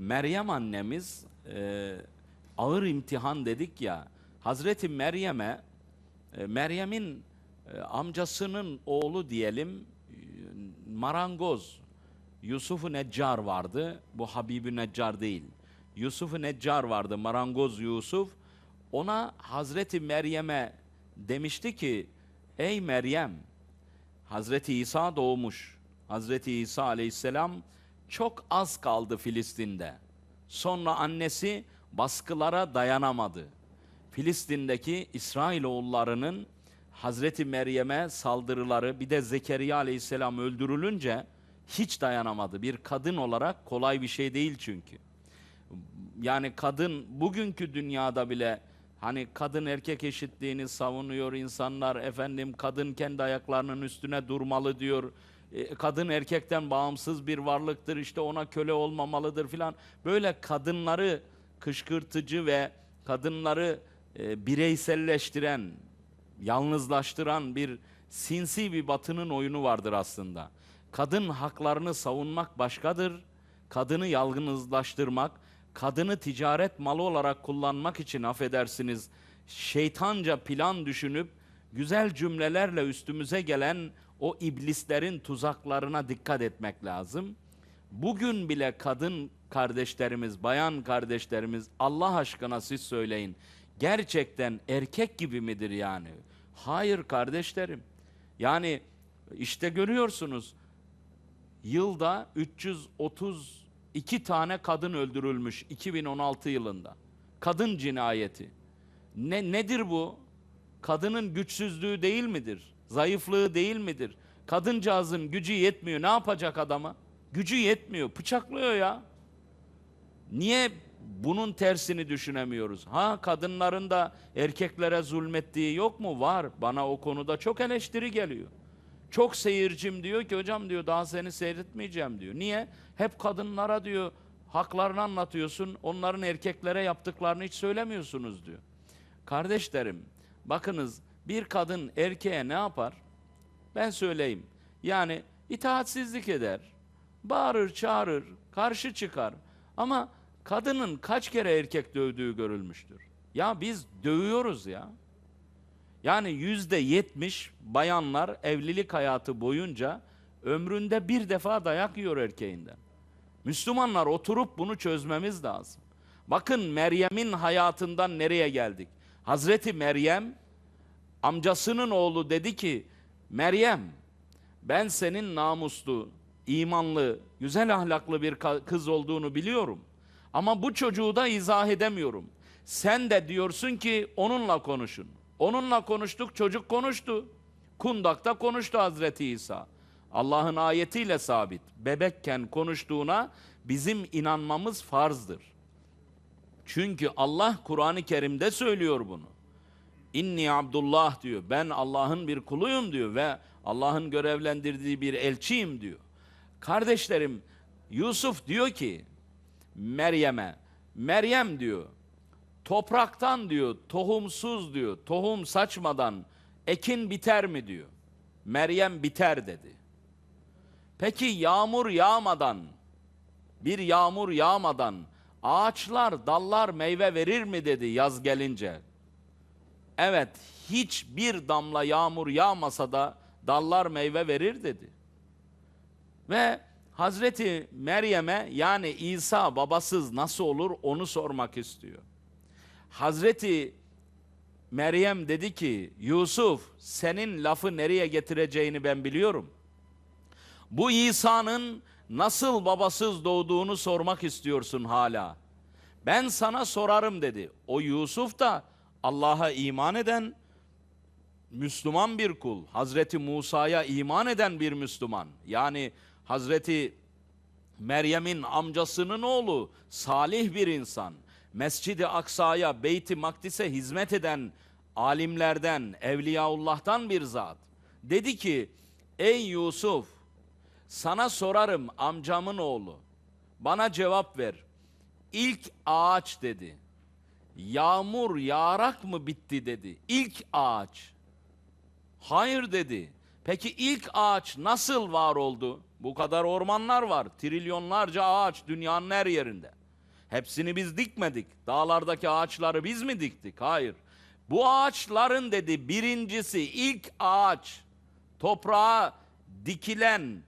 Meryem annemiz e, ağır imtihan dedik ya. Hazreti Meryem'e e, Meryem'in e, amcasının oğlu diyelim e, marangoz Yusuf-u Neccar vardı. Bu Habib-i Neccar değil. Yusuf-u Neccar vardı. Marangoz Yusuf. Ona Hazreti Meryem'e demişti ki Ey Meryem Hazreti İsa doğmuş. Hazreti İsa aleyhisselam çok az kaldı Filistin'de. Sonra annesi baskılara dayanamadı. Filistin'deki İsrailoğullarının Hazreti Meryem'e saldırıları bir de Zekeriya aleyhisselam öldürülünce hiç dayanamadı. Bir kadın olarak kolay bir şey değil çünkü. Yani kadın bugünkü dünyada bile hani kadın erkek eşitliğini savunuyor insanlar. Efendim kadın kendi ayaklarının üstüne durmalı diyor. E, Kadın erkekten bağımsız bir varlıktır işte ona köle olmamalıdır filan. Böyle kadınları kışkırtıcı ve kadınları e, bireyselleştiren, yalnızlaştıran bir sinsi bir batının oyunu vardır aslında. Kadın haklarını savunmak başkadır. Kadını yalnızlaştırmak, kadını ticaret malı olarak kullanmak için affedersiniz şeytanca plan düşünüp güzel cümlelerle üstümüze gelen o iblislerin tuzaklarına dikkat etmek lazım. Bugün bile kadın kardeşlerimiz, bayan kardeşlerimiz Allah aşkına siz söyleyin. Gerçekten erkek gibi midir yani? Hayır kardeşlerim. Yani işte görüyorsunuz yılda 332 tane kadın öldürülmüş 2016 yılında. Kadın cinayeti. Ne nedir bu? Kadının güçsüzlüğü değil midir? Zayıflığı değil midir? Kadıncağızın gücü yetmiyor. Ne yapacak adama? Gücü yetmiyor. Bıçaklıyor ya. Niye bunun tersini düşünemiyoruz? Ha kadınların da erkeklere zulmettiği yok mu? Var. Bana o konuda çok eleştiri geliyor. Çok seyircim diyor ki hocam diyor daha seni seyretmeyeceğim diyor. Niye? Hep kadınlara diyor haklarını anlatıyorsun. Onların erkeklere yaptıklarını hiç söylemiyorsunuz diyor. Kardeşlerim bakınız bir kadın erkeğe ne yapar? Ben söyleyeyim. Yani itaatsizlik eder. Bağırır, çağırır, karşı çıkar. Ama kadının kaç kere erkek dövdüğü görülmüştür. Ya biz dövüyoruz ya. Yani yüzde yetmiş bayanlar evlilik hayatı boyunca ömründe bir defa dayak yiyor erkeğinden. Müslümanlar oturup bunu çözmemiz lazım. Bakın Meryem'in hayatından nereye geldik? Hazreti Meryem amcasının oğlu dedi ki Meryem ben senin namuslu, imanlı, güzel ahlaklı bir kız olduğunu biliyorum. Ama bu çocuğu da izah edemiyorum. Sen de diyorsun ki onunla konuşun. Onunla konuştuk, çocuk konuştu. Kundakta konuştu Hazreti İsa. Allah'ın ayetiyle sabit. Bebekken konuştuğuna bizim inanmamız farzdır. Çünkü Allah Kur'an-ı Kerim'de söylüyor bunu. İnni Abdullah diyor. Ben Allah'ın bir kuluyum diyor ve Allah'ın görevlendirdiği bir elçiyim diyor. Kardeşlerim Yusuf diyor ki Meryem'e Meryem diyor topraktan diyor tohumsuz diyor tohum saçmadan ekin biter mi diyor. Meryem biter dedi. Peki yağmur yağmadan bir yağmur yağmadan ağaçlar dallar meyve verir mi dedi yaz gelince. Evet hiçbir damla yağmur yağmasa da dallar meyve verir dedi. Ve Hazreti Meryem'e yani İsa babasız nasıl olur onu sormak istiyor. Hazreti Meryem dedi ki Yusuf senin lafı nereye getireceğini ben biliyorum. Bu İsa'nın nasıl babasız doğduğunu sormak istiyorsun hala. Ben sana sorarım dedi. O Yusuf da Allah'a iman eden Müslüman bir kul. Hazreti Musa'ya iman eden bir Müslüman. Yani Hazreti Meryem'in amcasının oğlu salih bir insan. Mescid-i Aksa'ya, Beyt-i Makdis'e hizmet eden alimlerden, Evliyaullah'tan bir zat. Dedi ki, ey Yusuf, sana sorarım amcamın oğlu. Bana cevap ver. İlk ağaç dedi. Yağmur yağarak mı bitti dedi. İlk ağaç. Hayır dedi. Peki ilk ağaç nasıl var oldu? Bu kadar ormanlar var. Trilyonlarca ağaç dünyanın her yerinde. Hepsini biz dikmedik. Dağlardaki ağaçları biz mi diktik? Hayır. Bu ağaçların dedi birincisi ilk ağaç toprağa dikilen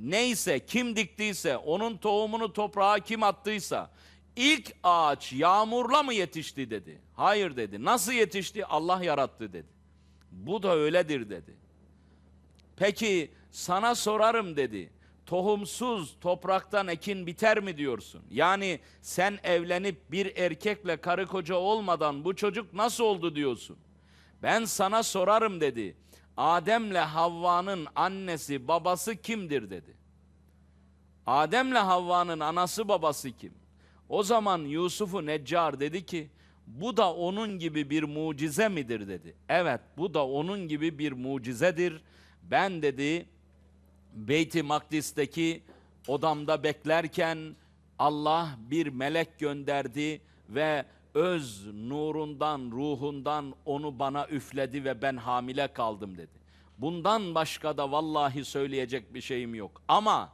neyse kim diktiyse onun tohumunu toprağa kim attıysa ilk ağaç yağmurla mı yetişti dedi. Hayır dedi. Nasıl yetişti? Allah yarattı dedi. Bu da öyledir dedi. Peki sana sorarım dedi. Tohumsuz topraktan ekin biter mi diyorsun? Yani sen evlenip bir erkekle karı koca olmadan bu çocuk nasıl oldu diyorsun? Ben sana sorarım dedi. Adem'le Havva'nın annesi babası kimdir dedi. Adem'le Havva'nın anası babası kim? O zaman Yusuf'u Neccar dedi ki bu da onun gibi bir mucize midir dedi. Evet bu da onun gibi bir mucizedir. Ben dedi Beyt-i Makdis'teki odamda beklerken Allah bir melek gönderdi ve öz nurundan, ruhundan onu bana üfledi ve ben hamile kaldım dedi. Bundan başka da vallahi söyleyecek bir şeyim yok. Ama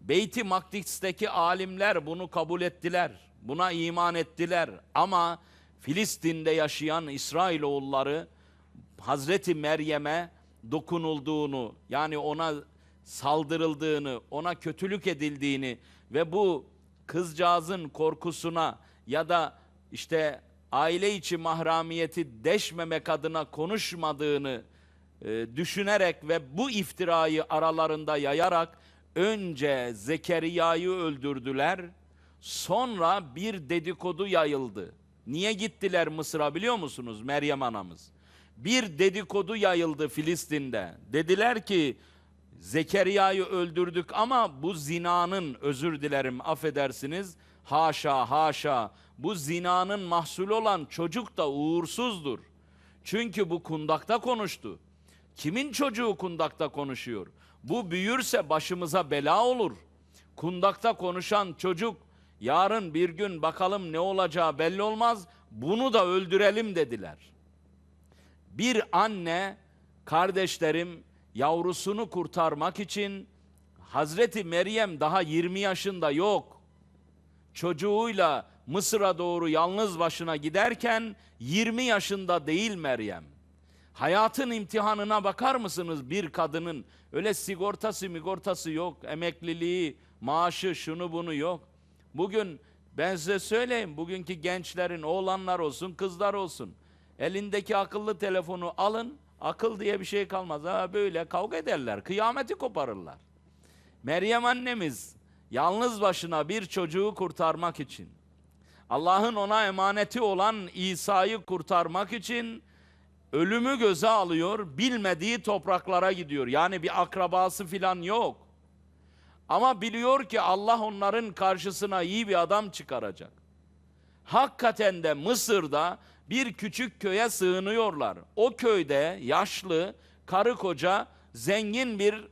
Beyt-i Makdis'teki alimler bunu kabul ettiler. Buna iman ettiler. Ama Filistin'de yaşayan İsrailoğulları Hazreti Meryem'e dokunulduğunu yani ona saldırıldığını, ona kötülük edildiğini ve bu kızcağızın korkusuna ya da işte aile içi mahramiyeti deşmemek adına konuşmadığını e, düşünerek ve bu iftirayı aralarında yayarak önce Zekeriya'yı öldürdüler. Sonra bir dedikodu yayıldı. Niye gittiler Mısır'a biliyor musunuz Meryem anamız? Bir dedikodu yayıldı Filistin'de. Dediler ki Zekeriya'yı öldürdük ama bu zinanın özür dilerim affedersiniz haşa haşa bu zinanın mahsulü olan çocuk da uğursuzdur. Çünkü bu kundakta konuştu. Kimin çocuğu kundakta konuşuyor? Bu büyürse başımıza bela olur. Kundakta konuşan çocuk yarın bir gün bakalım ne olacağı belli olmaz. Bunu da öldürelim dediler. Bir anne kardeşlerim yavrusunu kurtarmak için Hazreti Meryem daha 20 yaşında yok. Çocuğuyla Mısır'a doğru yalnız başına giderken 20 yaşında değil Meryem. Hayatın imtihanına bakar mısınız bir kadının? Öyle sigortası migortası yok, emekliliği, maaşı, şunu bunu yok. Bugün ben size söyleyeyim, bugünkü gençlerin oğlanlar olsun, kızlar olsun. Elindeki akıllı telefonu alın, akıl diye bir şey kalmaz. Ha böyle kavga ederler, kıyameti koparırlar. Meryem annemiz yalnız başına bir çocuğu kurtarmak için, Allah'ın ona emaneti olan İsa'yı kurtarmak için ölümü göze alıyor, bilmediği topraklara gidiyor. Yani bir akrabası filan yok. Ama biliyor ki Allah onların karşısına iyi bir adam çıkaracak. Hakikaten de Mısır'da bir küçük köye sığınıyorlar. O köyde yaşlı, karı koca, zengin bir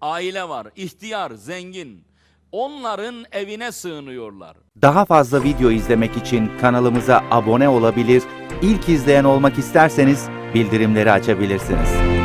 aile var. İhtiyar, zengin. Onların evine sığınıyorlar. Daha fazla video izlemek için kanalımıza abone olabilir, ilk izleyen olmak isterseniz bildirimleri açabilirsiniz.